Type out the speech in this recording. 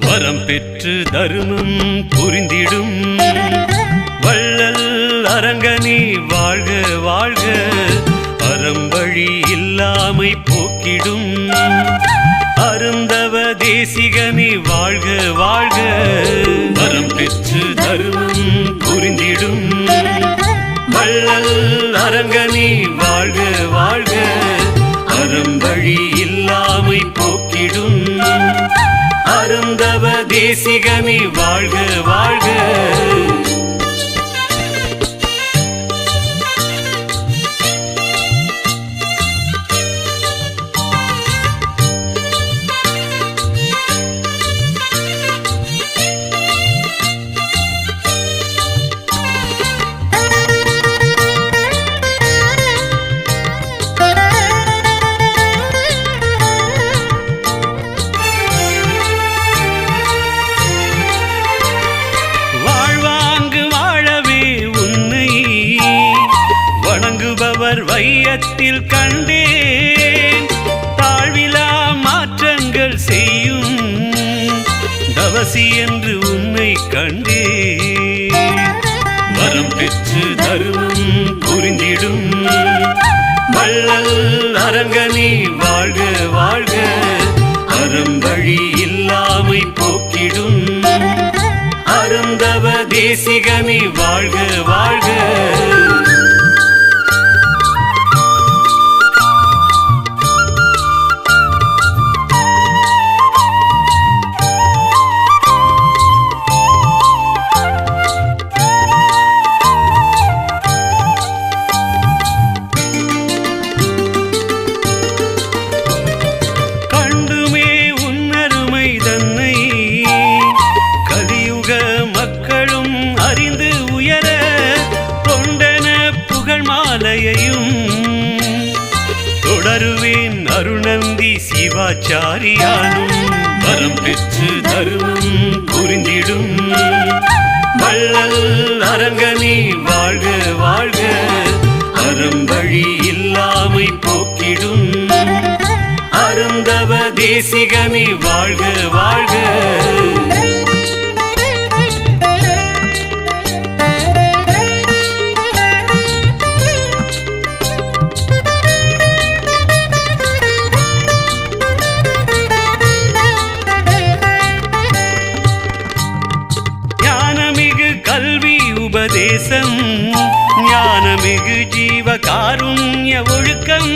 வரம் பெற்று தருமம் புரிந்திடும். வள்ளல் அரங்கனி வாழ்க வாழ்க. அறம்பழி இல்லாமை போக்கிடும். அருந்தவ தேசிகனி வாழ்க வாழ்க. வரம் பெற்று தருமம் புரிந்திடும். வள்ளல் அரங்கனி வாழ்க வாழ்க. அருந்தவ வாழ்க வாழ்க. வையத்தில் கண்டேன். தாழ்விலா மாற்றங்கள் செய்யும் தவசி என்று உன்னை கண்டேன். வரம் பெற்று தருமம் புரிந்திடும். வள்ளல் அரங்கனி வாழ்க வாழ்க. அறம்பழி இல்லாமை போக்கிடும். அருந்தவ தேசிகனி வாழ்க வாழ்க. மாலையையும் தொடருவேன் அருணந்தி சிவாச்சாரியானும். வரம் பெற்று தருமம் புரிந்திடும். வள்ளல் அரங்கனி வாழ்க வாழ்க. அறம்பழி இல்லாமை போக்கிடும். அருந்தவ தேசிகனி வாழ்க வாழ்க. உபதேசம் ஞானமிகு ஜீவ காருண்ய ஒழுக்கம்.